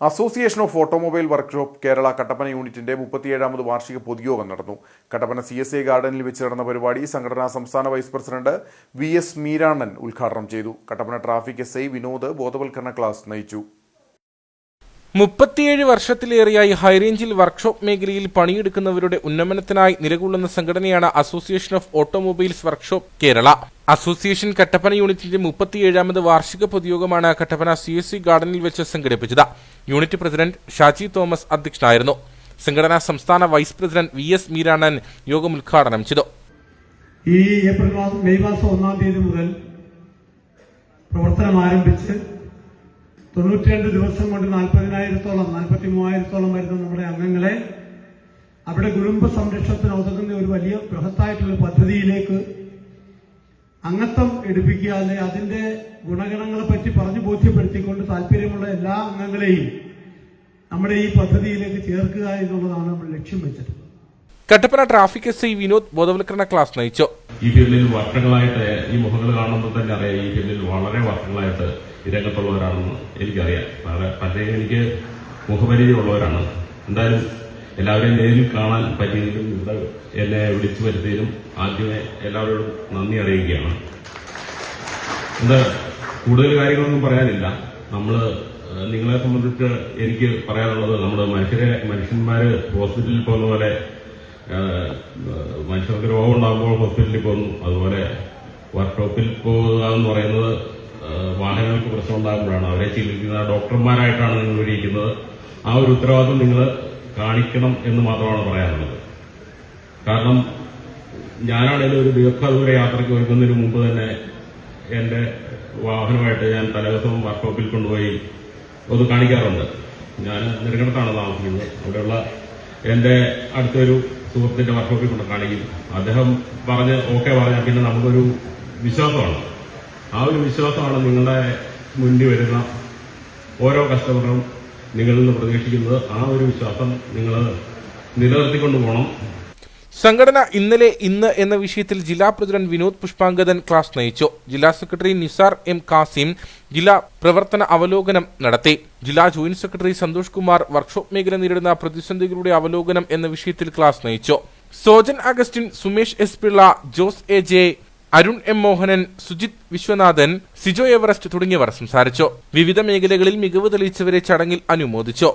Association of automobile workshop Kerala Kattappana യൂണിറ്റിന്റെ മുപ്പത്തിയേഴാമത് വാർഷിക പൊതുയോഗം നടന്നു. കട്ടപ്പന സി എസ് ഐ ഗാർഡനിൽ വെച്ച് നടന്ന പരിപാടി സംഘടനാ സംസ്ഥാന vice president V S Meeranan ഉദ്ഘാടനം ചെയ്തു. Kattappana traffic S I Vinod ബോധവൽക്കരണ ക്ലാസ് നയിച്ചു. മുപ്പത്തിയേഴ് വർഷത്തിലേറെയായി ഹൈറേഞ്ചിൽ വർക്ക്ഷോപ്പ് മേഖലയിൽ പണിയെടുക്കുന്നവരുടെ ഉന്നമനത്തിനായി നിലകൊള്ളുന്ന സംഘടനയാണ് association of automobiles workshop Kerala. Association Kattappana യൂണിറ്റിന്റെ മുപ്പത്തിയേഴാമത് വാർഷിക പൊതുയോഗമാണ് കട്ടപ്പന സി എസ് സി ഗാർഡനിൽ വെച്ച് സംഘടിപ്പിച്ചത്. യൂണിറ്റ് പ്രസിഡന്റ് ഷാജി തോമസ് അധ്യക്ഷനായിരുന്നു. സംഘടനാ സംസ്ഥാന vice president V S Meeranan യോഗം ഉദ്ഘാടനം ചെയ്തു. ഈ ഏപ്രിൽ മാസം മെയ് മാസം ഒന്നാം തീയതി മുതൽ പ്രവർത്തനം ആരംഭിച്ച് തൊണ്ണൂറ്റിരണ്ട് ദിവസം കൊണ്ട് നാൽപ്പതിനായിരത്തോളം നാൽപ്പത്തി മൂവായിരത്തോളം വരുന്ന നമ്മുടെ അംഗങ്ങളെ അവിടെ കുടുംബ സംരക്ഷണത്തിന് ഒതുങ്ങുന്ന ഒരു വലിയ ബൃഹത്തായിട്ടുള്ള പദ്ധതിയിലേക്ക് അംഗത്വം എടുപ്പിക്കുക അല്ലെ അതിന്റെ ഗുണഗണങ്ങളെ പറ്റി പറഞ്ഞു ബോധ്യപ്പെടുത്തിക്കൊണ്ട് താല്പര്യമുള്ള എല്ലാ അംഗങ്ങളെയും നമ്മുടെ ഈ പദ്ധതിയിലേക്ക് ചേർക്കുക എന്നുള്ളതാണ് നമ്മൾ ലക്ഷ്യം വെച്ചത് Kattappana traffic S I Vinod ബോധവൽക്കരണ ക്ലാസ് നയിച്ചു. ഈ ഫീൽഡിൽ വർഷങ്ങളായിട്ട് ഈ മുഖങ്ങൾ കാണുമ്പോൾ തന്നെ അറിയാം. ഈ ഫീൽഡിൽ വളരെ വർഷങ്ങളായിട്ട് രംഗത്തുള്ളവരാണെന്ന് എനിക്കറിയാം. പലരെയും എനിക്ക് മുഖപരിചയമുള്ളവരാണ്. എന്തായാലും എല്ലാവരെയും നേരിൽ കാണാൻ പറ്റിയതിലും എന്നെ വിളിച്ചു വരുത്തിയതിലും ആദ്യമേ എല്ലാവരോടും നന്ദി അറിയിക്കുകയാണ്. എന്താ കൂടുതൽ കാര്യങ്ങളൊന്നും പറയാനില്ല. നമ്മൾ നിങ്ങളെ സംബന്ധിച്ച് എനിക്ക് പറയാനുള്ളത് നമ്മുടെ മനുഷ്യരെ മനുഷ്യന്മാര് ഹോസ്പിറ്റലിൽ പോകുന്ന പോലെ മനുഷ്യർക്ക് രോഗം ഉണ്ടാകുമ്പോൾ ഹോസ്പിറ്റലിൽ പോകുന്നു. അതുപോലെ വർക്ക്ഷോപ്പിൽ പോകുക എന്ന് പറയുന്നത് വാഹനങ്ങൾക്ക് പ്രശ്നം ഉണ്ടാകുമ്പോഴാണ്. അവരെ ചികിത്സിക്കുന്ന ഡോക്ടർമാരായിട്ടാണ് നിങ്ങൾ ഇരിക്കുന്നത്. ആ ഒരു ഉത്തരവാദിത്വം നിങ്ങൾ കാണിക്കണം എന്ന് മാത്രമാണ് പറയാനുള്ളത്. കാരണം ഞാനാണെങ്കിലും ഒരു ദീർഘദൂര യാത്രയ്ക്ക് ഒരുക്കുന്നതിന് മുമ്പ് തന്നെ എന്റെ വാഹനമായിട്ട് ഞാൻ തലേദിവസം വർക്ക്ഷോപ്പിൽ കൊണ്ടുപോയി ഒന്ന് കാണിക്കാറുണ്ട്. ഞാൻ നെടുങ്കടത്താണ് താമസിക്കുന്നത്. അവിടെയുള്ള എന്റെ അടുത്തൊരു സുഹൃത്തിന്റെ വർക്ക്ഷോപ്പിൽ കൊണ്ട് കാണിക്കും. അദ്ദേഹം പറഞ്ഞ് ഓക്കെ പറഞ്ഞ പിന്നെ നമുക്കൊരു വിശ്വാസമാണ്. ആ ഒരു വിശ്വാസമാണ് നിങ്ങളുടെ മുന്നിൽ വരുന്ന ഓരോ കസ്റ്റമറും നിങ്ങളിൽ നിന്ന് പ്രതീക്ഷിക്കുന്നത്. ആ ഒരു വിശ്വാസം നിങ്ങൾ നിലനിർത്തിക്കൊണ്ട് പോകണം. സംഘടന ഇന്നലെ ഇന്ന് എന്ന വിഷയത്തിൽ ജില്ലാ പ്രസിഡന്റ് വിനോദ് പുഷ്പാങ്കദൻ ക്ലാസ് നയിച്ചു. ജില്ലാ സെക്രട്ടറി നിസാർ എം കാസിം ജില്ലാ പ്രവർത്തന അവലോകനം നടത്തി. ജില്ലാ joint secretary Santhosh Kumar workshop മേഖല നേരിടുന്ന പ്രതിസന്ധികളുടെ അവലോകനം എന്ന വിഷയത്തിൽ ക്ലാസ് നയിച്ചു. Sojan Augustine Sumesh S Pillai Jose A J Arun M Mohanan Sujith Viswanathan Sijo Everest തുടങ്ങിയവർ സംസാരിച്ചു. വിവിധ മേഖലകളിൽ മികവ് തെളിയിച്ചവരെ ചടങ്ങിൽ അനുമോദിച്ചു.